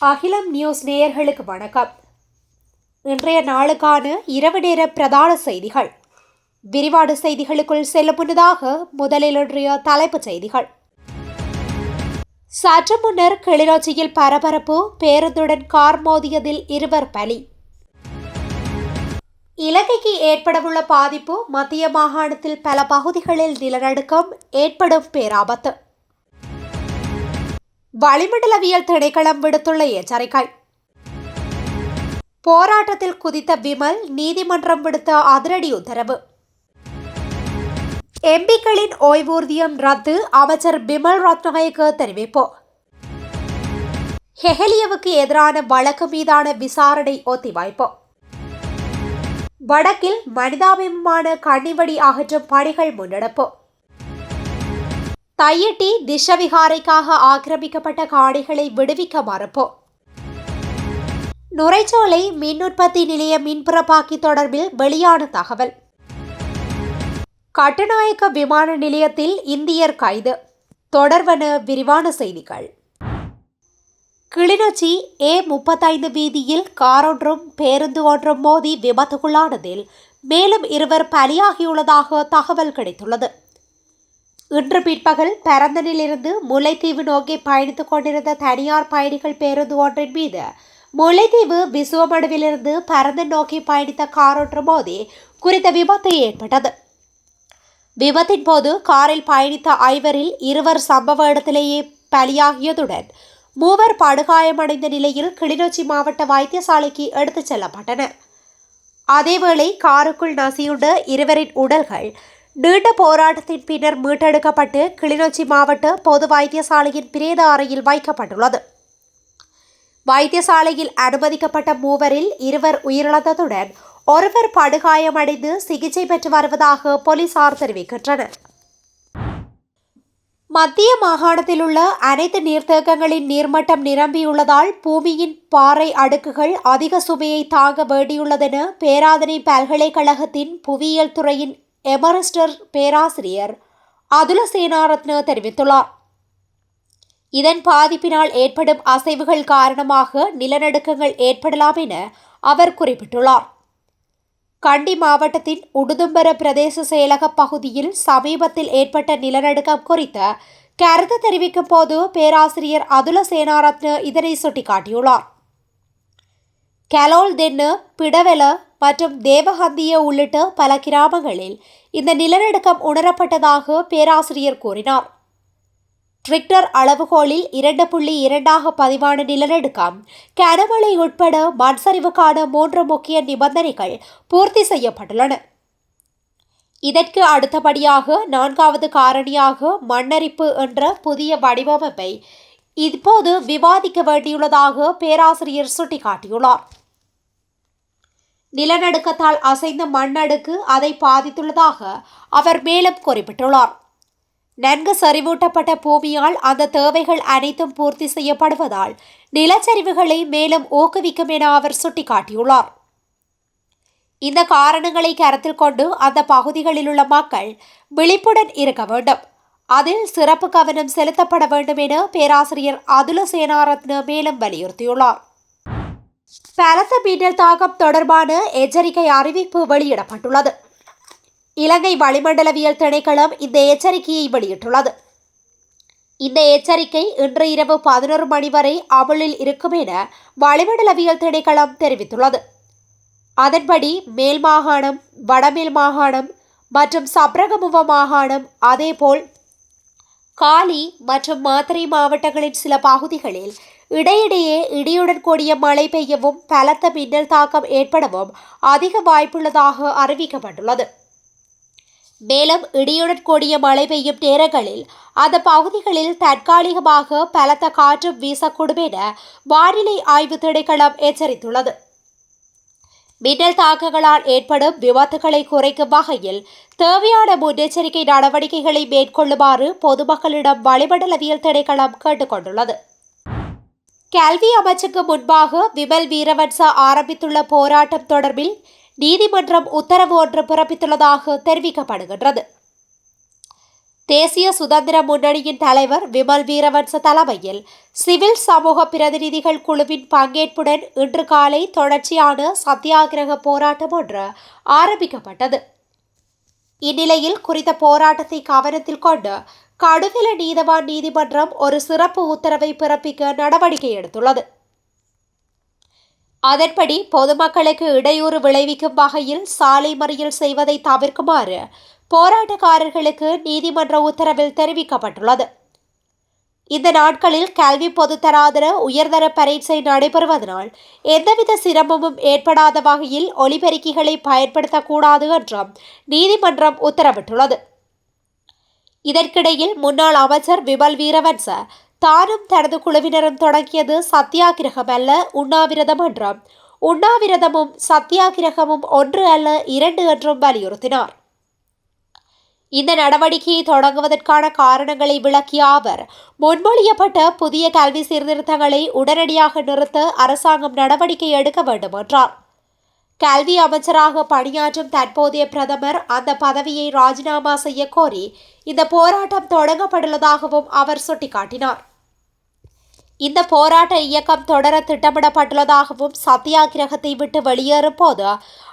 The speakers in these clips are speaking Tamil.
அகிலம் நியூஸ் நேயர்களுக்கு வணக்கம். இன்றைய நாளுக்கான இரவு நேர பிரதான செய்திகள். விரிவான செய்திகளுக்குள் செல்ல முன்னதாக முதலில் இன்றைய தலைப்புச் செய்திகள். சற்று முன்னர் கிளிநொச்சியில் பரபரப்பு பேருந்துடன் கார் மோதியதில் இருவர் பலி. இலங்கைக்கு ஏற்படவுள்ள பாதிப்பு மத்திய மாகாணத்தில் பல பகுதிகளில் நிலநடுக்கம் ஏற்படும் பேராபத்து. வளிமண்டலவியல் திணைக்களம் விடுத்துள்ள எச்சரிக்கை. போராட்டத்தில் குதித்த விமல் நீதிமன்றம் விடுத்த அதிரடி உத்தரவு. எம்பிக்களின் ஓய்வூர்தியம் ரத்து அமைச்சர் பிமல் ரத்னநாயக்கு தெரிவிப்பு. ஹெஹலியவுக்கு எதிரான வழக்கு மீதான விசாரணை ஒத்திவைப்பு. வடக்கில் மனிதாபிமான கண்ணிவடி அகற்றும் பணிகள் முன்னெடுப்பு. தையிட்டி திஷவிகாரைக்காக ஆக்கிரமிக்கப்பட்ட காணிகளை விடுவிக்க மறுப்பு. நுரைச்சோலை மின் உற்பத்தி நிலைய மின்பிறப்பாக்கி தொடர்பில் வெளியான தகவல். கட்டுநாயக்க விமான நிலையத்தில் இந்தியர் கைது. தொடர்வன விரிவான செய்திகள். கிளிநொச்சி ஏ முப்பத்தைந்து வீதியில் காரொன்றும் பேருந்து ஒன்றும் மோதி விபத்துக்குள்ளானதில் மேலும் இருவர் பலியாகியுள்ளதாக தகவல் கிடைத்துள்ளது. இன்று பிற்பகல் பரந்தனிலிருந்து முல்லைத்தீவு நோக்கி பயணித்துக் கொண்டிருந்த தனியார் பயணிகள் பேருந்து ஒன்றின் மீது முல்லைத்தீவு விசுவமடுவிலிருந்து பரந்தன் நோக்கி பயணித்த காரொன்று மோதி குறித்த விபத்து ஏற்பட்டது. விபத்தின் போது காரில் பயணித்த ஐவரில் இருவர் சம்பவ இடத்திலேயே பலியாகியதுடன் மூவர் படுகாயமடைந்த நிலையில் கிளிநொச்சி மாவட்ட வைத்தியசாலைக்கு எடுத்துச் செல்லப்பட்டனர். அதேவேளை காருக்குள் நசியுண்ட இருவரின் உடல்கள் நீண்ட போராட்டத்தின் பின்னர் மீட்டெடுக்கப்பட்டு கிளிநொச்சி மாவட்ட பொது வைத்தியசாலையின் பிரேத அறையில் வைக்கப்பட்டுள்ளது. வைத்தியசாலையில் அனுமதிக்கப்பட்ட மூவரில் இருவர் உயிரிழந்ததுடன் ஒருவர் படுகாயமடைந்து சிகிச்சை பெற்று வருவதாக போலீசார் தெரிவிக்கின்றனர். மத்திய மாகாணத்தில் உள்ள அனைத்து நீர்த்தேக்கங்களின் நீர்மட்டம் நிரம்பியுள்ளதால் பூமியின் பாறை அடுக்குகள் அதிக சுமையை தாங்க வேண்டியுள்ளதென பேராதனை பல்கலைக்கழகத்தின் புவியியல் துறையின் எமரிஸ்டர் பேராசிரியர் அதுலசேனாரத்ன தெரிவித்துள்ளார். இதன் பாதிப்பினால் ஏற்படும் அசைவுகள் காரணமாக நிலநடுக்கங்கள் ஏற்படலாம் என அவர் குறிப்பிட்டுள்ளார். கண்டி மாவட்டத்தின் உடுதும்பர பிரதேச செயலக பகுதியில் சமீபத்தில் ஏற்பட்ட நிலநடுக்கம் குறித்த கருத்து தெரிவிக்கும் போது பேராசிரியர் அதுல சேனாரத்ன இதனை சுட்டிக்காட்டியுள்ளார். கலோல் தென்னு பிடவெல மற்றும் தேவஹந்திய உள்ளிட்ட பல கிராமங்களில் இந்த நிலநடுக்கம் உணரப்பட்டதாக பேராசிரியர் கூறினார் ட்ரிக்டர் அளவுகோலில் இரண்டு புள்ளி இரண்டாக பதிவான நிலநடுக்கம் கனமழை உட்பட மண்சரிவுக்கான மூன்று முக்கிய நிபந்தனைகள் பூர்த்தி செய்யப்பட்டுள்ளன இதற்கு அடுத்தபடியாக நான்காவது காரணியாக மண்ணரிப்பு என்ற புதிய வடிவமைப்பை இப்போது விவாதிக்க வேண்டியுள்ளதாக பேராசிரியர் சுட்டிக்காட்டியுள்ளார். நிலநடுக்கத்தால் அசைந்த மண்ணடுக்கு அதை பாதித்துள்ளதாக அவர் மேலும் குறிப்பிட்டுள்ளார். நன்கு சரிவூட்டப்பட்ட பூமியால் அந்த தேவைகள் அனைத்தும் பூர்த்தி செய்யப்படுவதால் நிலச்சரிவுகளை மேலும் ஊக்குவிக்கும் என அவர் சுட்டிக்காட்டியுள்ளார். இந்த காரணங்களை கருத்தில் கொண்டு அந்த பகுதிகளில் உள்ள மக்கள் விழிப்புடன் இருக்க வேண்டும். அதில் சிறப்பு கவனம் செலுத்தப்பட வேண்டும் என பேராசிரியர் அதுல சேனாரத்ன மேலும் வலியுறுத்தியுள்ளார். பலத்த மின்னல் தாக்கம் தொடர்பான எச்சரிக்கை அறிவிப்பு வெளியிடப்பட்டுள்ளது. இலங்கை வளிமண்டலவியல் திணைக்களம் இந்த எச்சரிக்கையை வெளியிட்டுள்ளது. இந்த எச்சரிக்கை இன்று இரவு பதினொரு மணி வரை அமலில் இருக்கும் என வளிமண்டலவியல் திணைக்களம் தெரிவித்துள்ளது. அதன்படி மேல் மாகாணம் வடமேல் மாகாணம் மற்றும் சப்ரகமுவ மாகாணம் அதேபோல் காலி மற்றும் மாத்தறை மாவட்டங்களின் சில பகுதிகளில் இடையிடையே இடியுடன் கூடிய மழை பெய்யவும் பலத்த மின்னல் தாக்கம் ஏற்படவும் அதிக வாய்ப்புள்ளதாக அறிவிக்கப்பட்டுள்ளது. மேலும் இடியுடன் கூடிய மழை பெய்யும் நேரங்களில் அந்த பகுதிகளில் தற்காலிகமாக பலத்த காற்று வீசக்கூடும் என வானிலை ஆய்வு திணைக்களம் எச்சரித்துள்ளது. மின்னல் தாக்கங்களால் ஏற்படும் விபத்துகளை குறைக்கும் வகையில் தேவையான முன்னெச்சரிக்கை நடவடிக்கைகளை மேற்கொள்ளுமாறு பொதுமக்களிடம் வளிமண்டலவியல் திணைக்களம் கேட்டுக்கொண்டுள்ளது. கல்வி அமைச்சுக்கு முன்பாக விமல் வீரவன்ச ஆரம்பித்துள்ள போராட்டம் தொடர்பில் நீதிமன்றம் உத்தரவு ஒன்று பிறப்பித்துள்ளதாக தெரிவிக்கப்படுகின்றது. தேசிய சுதந்திர முன்னணியின் தலைவர் விமல் வீரவன்ச தலைமையில் சிவில் சமூக பிரதிநிதிகள் குழுவின் பங்கேற்புடன் இன்று காலை தொடர்ச்சியான சத்தியாகிரக போராட்டம் ஒன்று ஆரம்பிக்கப்பட்டது. இந்நிலையில் குறித்த போராட்டத்தை கவனத்தில் கொண்டு கடுவில நீதவான் நீதிமன்றம் ஒரு சிறப்பு உத்தரவை பிறப்பிக்க நடவடிக்கை எடுத்துள்ளது. அதன்படி பொதுமக்களுக்கு இடையூறு விளைவிக்கும் வகையில் சாலை மறியல் செய்வதை தவிர்க்குமாறு போராட்டக்காரர்களுக்கு நீதிமன்ற உத்தரவில் தெரிவிக்கப்பட்டுள்ளது. இந்த நாட்களில் கல்வி பொதுத்தராதர உயர்தர பரீட்சை நடைபெறுவதனால் எந்தவித சிரமமும் ஏற்படாத வகையில் ஒலிபெருக்கிகளை பயன்படுத்தக்கூடாது என்றும் நீதிமன்றம் உத்தரவிட்டுள்ளது. இதற்கிடையில் முன்னாள் அமைச்சர் விமல் வீரவன்ச தானும் தனது குழுவினரும் தொடங்கியது சத்தியாகிரகம் அல்ல உண்ணாவிரதம் என்றும் உண்ணாவிரதமும் சத்தியாகிரகமும் ஒன்று அல்ல இரண்டு என்றும் வலியுறுத்தினார். இந்த நடவடிக்கையை தொடங்குவதற்கான காரணங்களை விளக்கிய அவர் முன்மொழியப்பட்ட புதிய கல்வி சீர்திருத்தங்களை உடனடியாக நிறுத்த அரசாங்கம் நடவடிக்கை எடுக்க வேண்டும் என்றார். கல்வி அமைச்சராக பணியாற்றும் தற்போதைய பிரதமர் அந்த பதவியை ராஜினாமா செய்ய கோரி இந்த போராட்டம் தொடங்கப்பட்டுள்ளதாகவும் அவர் சுட்டிக்காட்டினார். இந்த போராட்ட இயக்கம் தொடர திட்டமிடப்பட்டுள்ளதாகவும் சத்தியாகிரகத்தை விட்டு வெளியேறும் போது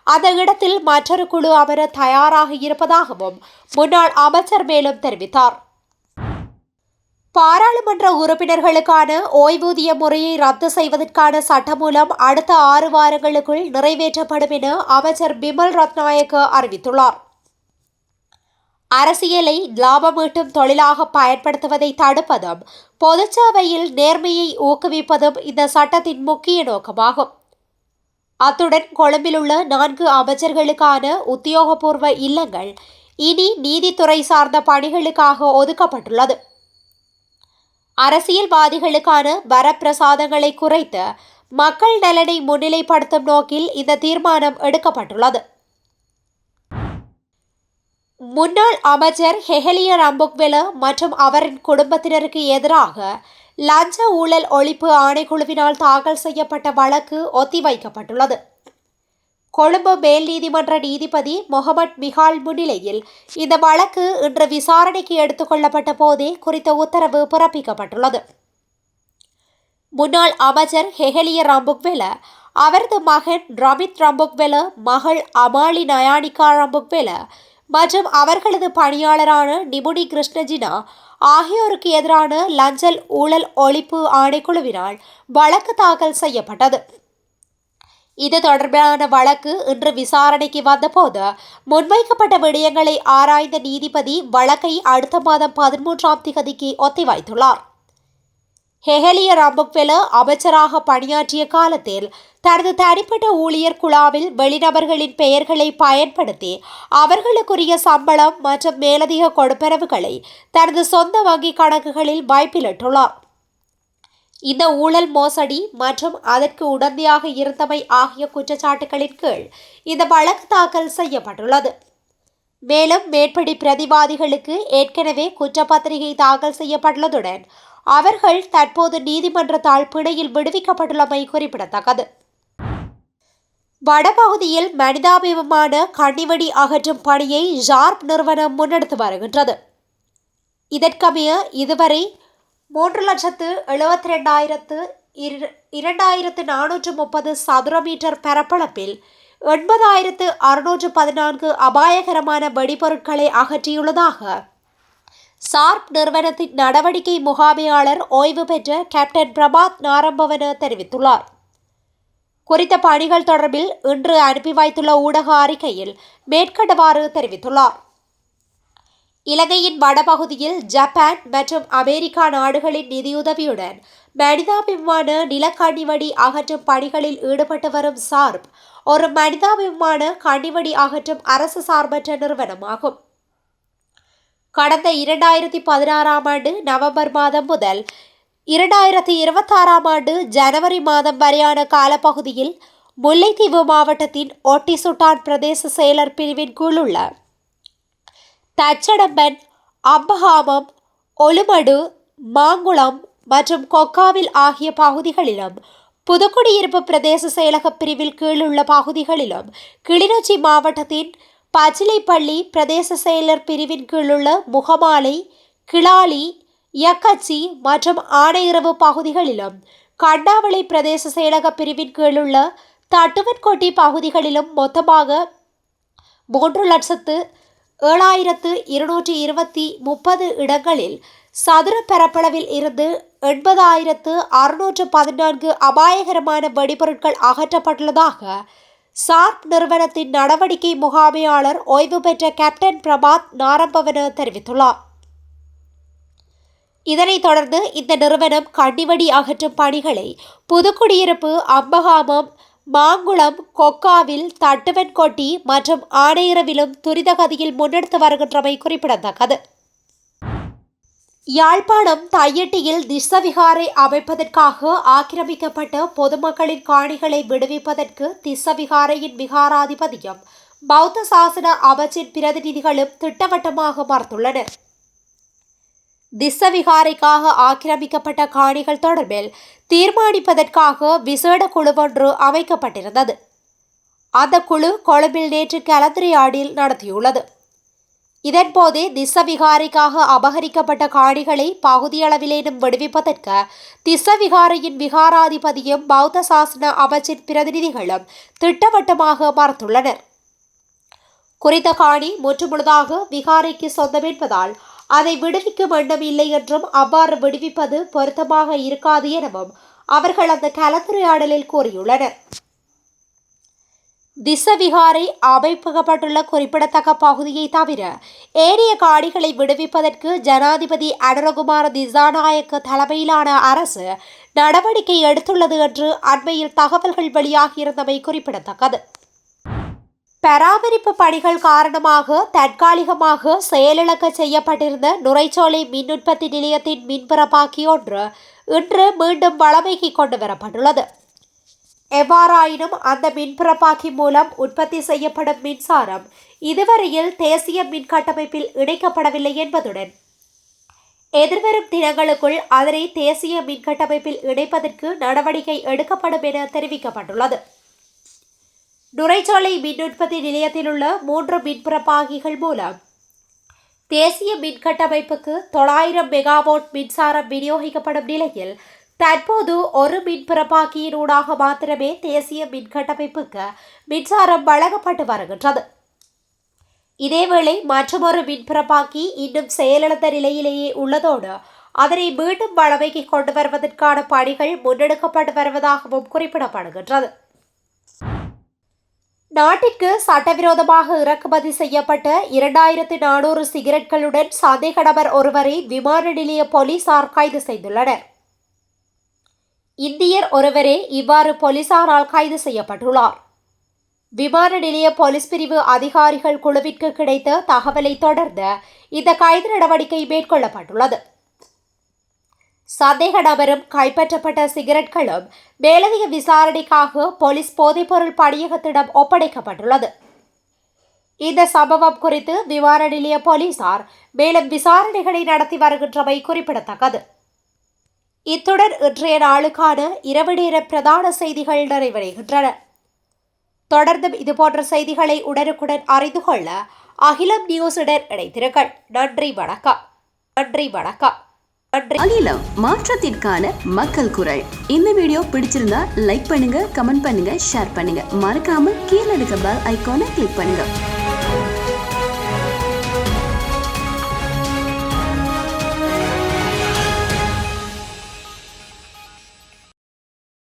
அந்த இடத்தில் மற்றொரு குழு அமர தயாராக இருப்பதாகவும் முன்னாள் அமைச்சர் மேலும் தெரிவித்தார். பாராளுமன்ற உறுப்பினர்களுக்கான ஓய்வூதிய முறையை ரத்து செய்வதற்கான சட்டமூலம் அடுத்த ஆறு வாரங்களுக்குள் நிறைவேற்றப்படும் என அமைச்சர் பிமல் ரத்நாயக்க அறிவித்துள்ளார். அரசியலை லாபமீட்டும் தொழிலாக பயன்படுத்துவதை தடுப்பதும் பொதுச்சேவையில் நேர்மையை ஊக்குவிப்பதும் இந்த சட்டத்தின் முக்கிய நோக்கமாகும். அத்துடன் கொழும்பிலுள்ள நான்கு அமைச்சர்களுக்கான உத்தியோகபூர்வ இல்லங்கள் இனி நீதித்துறை சார்ந்த பணிகளுக்காக ஒதுக்கப்பட்டுள்ளது. அரசியல்வாதிகளுக்கான வரப்பிரசாதங்களை குறைத்து மக்கள் நலனை முன்னிலைப்படுத்தும் நோக்கில் இந்த தீர்மானம் எடுக்கப்பட்டுள்ளது. முன்னாள் அமைச்சர் ஹெஹலிய ரம்புக்வெல மற்றும் அவரின் குடும்பத்தினருக்கு எதிராக லஞ்ச ஊழல் ஒழிப்பு ஆணைக்குழுவினால் தாக்கல் செய்யப்பட்ட வழக்கு ஒத்திவைக்கப்பட்டுள்ளது. கொழும்பு மேல் நீதிமன்ற நீதிபதி முகமட் மிகால் முன்னிலையில் இந்த வழக்கு இன்று விசாரணைக்கு எடுத்துக்கொள்ளப்பட்ட போதே குறித்த உத்தரவு பிறப்பிக்கப்பட்டுள்ளது. முன்னாள் அமைச்சர் ஹெஹலிய ரம்புக்வெல அவரது மகன் ரமித் ரம்புக்வெல மகள் அமாலி நயானிகா ரம்புக்வெல மற்றும் அவர்களது பணியாளரான நிபுணி கிருஷ்ணஜினா ஆகியோருக்கு எதிரான லஞ்சல் ஊழல் ஒழிப்பு ஆணைக்குழுவினால் வழக்கு தாக்கல் செய்யப்பட்டது. இது தொடர்பான வழக்கு இன்று விசாரணைக்கு வந்தபோது முன்வைக்கப்பட்ட விடயங்களை ஆராய்ந்த நீதிபதி வழக்கை அடுத்த மாதம் பதிமூன்றாம் திகதிக்கு ஒத்திவைத்துள்ளார். ஹெஹலிய ராம்பக்வெல அமைச்சராக பணியாற்றிய காலத்தில் தனது தனிப்பட்ட ஊழியர் குழாவில் வெளிநபர்களின் பெயர்களை பயன்படுத்தி அவர்களுக்குரிய சம்பளம் மற்றும் மேலதிக கொடுப்பனவுகளை தனது சொந்த வங்கி கணக்குகளில் வாய்ப்பிலிட்டுள்ளார் இந்த ஊழல் மோசடி மற்றும் அதற்கு உடந்தையாக இருந்தமை ஆகிய குற்றச்சாட்டுகளின் கீழ் இந்த வழக்கு தாக்கல் செய்யப்பட்டுள்ளது. மேலும் மேற்படி பிரதிவாதிகளுக்கு ஏற்கனவே குற்றப்பத்திரிகை தாக்கல் செய்யப்பட்டுள்ளதுடன் அவர்கள் தற்போது நீதிமன்றத்தால் பிணையில் விடுவிக்கப்பட்டுள்ளமை குறிப்பிடத்தக்கது. வடபகுதியில் மனிதாபிமான கனிவடி அகற்றும் பணியை ஜார்ப் நிறுவனம் முன்னெடுத்து வருகின்றது. இதற்கமைய இதுவரை மூன்று லட்சத்து எழுபத்தி ரெண்டாயிரத்து இரண்டாயிரத்து நானூற்று முப்பது சதுர மீட்டர் பரப்பளப்பில் எண்பதாயிரத்து அறுநூற்று பதினான்கு அபாயகரமான வெடிபொருட்களை அகற்றியுள்ளதாக சார்ப் நிறுவனத்தின் நடவடிக்கை முகாமையாளர் ஓய்வு பெற்ற கேப்டன் பிரபாத் நாரம்பவன தெரிவித்துள்ளார். குறித்த பணிகள் தொடர்பில் இன்று அனுப்பி வைத்துள்ள ஊடக அறிக்கையில் மேற்கண்டவாறு தெரிவித்துள்ளார். இலங்கையின் வடபகுதியில் ஜப்பான் மற்றும் அமெரிக்கா நாடுகளின் நிதியுதவியுடன் மனிதாபிமான நிலக்கண்ணிவடி அகற்றும் பணிகளில் ஈடுபட்டு வரும் சார்ப் ஒரு மனிதாபிமான கண்ணிவடி அகற்றும் அரசு சார்பற்ற நிறுவனமாகும். கடந்த இரண்டாயிரத்தி பதினாறாம் ஆண்டு நவம்பர் மாதம் முதல் இரண்டாயிரத்தி இருபத்தாறாம் ஆண்டு ஜனவரி மாதம் வரையான காலப்பகுதியில் முல்லைத்தீவு மாவட்டத்தின் ஒட்டிசுட்டான் பிரதேச செயலர் பிரிவின் கீழுள்ள தச்சடம்பன் அம்பகாமம் ஒலுமடு மாங்குளம் மற்றும் கொக்காவில் ஆகிய பகுதிகளிலும் புதுக்குடியிருப்பு பிரதேச செயலக பிரிவில் கீழுள்ள பகுதிகளிலும் கிளிநொச்சி மாவட்டத்தின் பச்சிலைப்பள்ளி பிரதேச செயலர் பிரிவின் கீழுள்ள முகமாலை கிளாலி யக்கச்சி மற்றும் ஆனையிறவு பகுதிகளிலும் கண்டாவளை பிரதேச செயலக பிரிவின் கீழுள்ள தட்டுவன்கோட்டை பகுதிகளிலும் மொத்தமாக மூன்று லட்சத்து ஏழாயிரத்து இருநூற்றி இருபத்தி முப்பது இடங்களில் சதுர பரப்பளவில் இருந்து எண்பதாயிரத்து அறுநூற்று பதினான்கு அபாயகரமான வெடிபொருட்கள் அகற்றப்பட்டுள்ளதாக சார்ப் நிறுவனத்தின் நடவடிக்கை முகாமையாளர் ஓய்வு பெற்ற கேப்டன் பிரபாத் நாரம்பவன தெரிவித்துள்ளார். இதனைத் தொடர்ந்து இந்த நிறுவனம் கண்ணிவடி அகற்றும் பணிகளை புதுக்குடியிருப்பு அம்பகாமம் மாங்குளம் கொக்காவில் தட்டுவன்கொட்டி மற்றும் ஆணையரவிலும் துரிதகதியில் முன்னெடுத்து வருகின்றமை குறிப்பிடத்தக்கது. யாழ்ப்பாணம் தையட்டியில் திசவிகாரை அமைப்பதற்காக ஆக்கிரமிக்கப்பட்ட பொதுமக்களின் காணிகளை விடுவிப்பதற்கு திசவிகாரையின் விகாராதிபதியும் பௌத்த சாசன அமைச்சின் பிரதிநிதிகளும் திட்டவட்டமாக மறுத்துள்ளனர். திஸ்ஸவிகாரைக்காக ஆக்கிரமிக்கப்பட்ட காணிகள் தொடர்பில் தீர்மானிப்பதற்காக விசேட குழுவொன்று அமைக்கப்பட்டிருந்தது. அந்த குழு கொழும்பில் நேற்று கலந்துரையாடில் நடத்தியுள்ளது. இதன்போதே திசவிகாரிக்காக அபகரிக்கப்பட்ட காணிகளை பகுதியளவிலேனும் விடுவிப்பதற்கு திசவிகாரியின் விகாராதிபதியும் பௌத்த சாசன அமைச்சின் பிரதிநிதிகளும் திட்டவட்டமாக மறுத்துள்ளனர். குறித்த காணி முற்றுமுழுதாக விகாரைக்கு சொந்தம் என்பதால் அதை விடுவிக்க வேண்டும் இல்லை என்றும் அவ்வாறு விடுவிப்பது பொருத்தமாக இருக்காது எனவும் அவர்கள் அந்த கலந்துரையாடலில் கூறியுள்ளனர். திசவிகாரை அமைப்புகப்பட்டுள்ள குறிப்பிடத்தக்க பகுதியை தவிர ஏனைய காணிகளை விடுவிப்பதற்கு ஜனாதிபதி அனுரகுமார திசாநாயக்க தலைமையிலான அரசு நடவடிக்கை எடுத்துள்ளது என்று அண்மையில் தகவல்கள் வெளியாகியிருந்தமை குறிப்பிடத்தக்கது. பராமரிப்பு பணிகள் காரணமாக தற்காலிகமாக செயலிழக்க செய்யப்பட்டிருந்த நுரைச்சோலை மின் உற்பத்தி நிலையத்தின் மின்பரப்பாக்கி ஒன்று இன்று மீண்டும் வளமைக்கு கொண்டு வரப்பட்டுள்ளது. எவ்வாறாயினும் அந்த மின்புறப்பாக்கி மூலம் உற்பத்தி செய்யப்படும் மின்சாரம் இதுவரையில் தேசிய மின் கட்டமைப்பில் இணைக்கப்படவில்லை என்பதுடன் எதிர்வரும் தினங்களுக்குள் அதனை தேசிய மின் கட்டமைப்பில் இணைப்பதற்கு நடவடிக்கை எடுக்கப்படும் என தெரிவிக்கப்பட்டுள்ளது. நுரைச்சோலை மின் உற்பத்தி நிலையத்தில் உள்ள மூன்று மின்பிறப்பாகிகள் மூலம் தேசிய மின் கட்டமைப்புக்கு தொள்ளாயிரம் மெகாவோட் மின்சாரம் விநியோகிக்கப்படும் நிலையில் தற்போது ஒரு மின் பிறப்பாக்கியினூடாக மாத்திரமே தேசிய மின் கட்டமைப்புக்கு மின்சாரம் வழங்கப்பட்டு வருகின்றது. இதேவேளை மற்றொரு மின்பிறப்பாக்கி இன்னும் செயலிழந்த நிலையிலேயே உள்ளதோடு அதனை மீண்டும் வளமைக்கு கொண்டு வருவதற்கான பணிகள் முன்னெடுக்கப்பட்டு வருவதாகவும் குறிப்பிடப்படுகின்றது. நாட்டிற்கு சட்டவிரோதமாக இறக்குமதி செய்யப்பட்ட இரண்டாயிரத்து நானூறு சிகரெட்களுடன் சந்தேக நபர் ஒருவரை விமான நிலைய போலீசார் கைது செய்துள்ளனர். இந்தியர் ஒருவரே இவ்வாறு போலீசாரால் கைது செய்யப்பட்டுள்ளார். விமான நிலைய போலீஸ் பிரிவு அதிகாரிகள் குழுவிற்கு கிடைத்த தகவலை தொடர்ந்து இந்த கைது நடவடிக்கை மேற்கொள்ளப்பட்டுள்ளது. சந்தேக நபரும் கைப்பற்றப்பட்ட சிகரெட்களும் மேலதிக விசாரணைக்காக போலீஸ் போதைப்பொருள் பணியகத்திடம் ஒப்படைக்கப்பட்டுள்ளது. இந்த சம்பவம் குறித்து விமான நிலைய போலீசார் மேலும் விசாரணைகளை நடத்தி வருகின்றமை குறிப்பிடத்தக்கது. இத்துடன் இன்றைய நாளுக்கான இரவு நேர பிரதான செய்திகள் நிறைவடைகின்றன. தொடர்ந்தும் இதுபோன்ற செய்திகளை உடனுக்குடன் அறிந்து கொள்ள அகிலம் நியூஸுடன் இணைத்திருங்கள் நன்றி வணக்கம். நன்றி வணக்கம். அகிலம் மாற்றத்திற்கான மக்கள் குரல். இந்த வீடியோ பிடிச்சிருந்தா லைக் பண்ணுங்க கமெண்ட் பண்ணுங்க ஷேர் பண்ணுங்க. மறக்காம கீழே இருக்க பெல் ஐக்கானை கிளிக் பண்ணுங்க.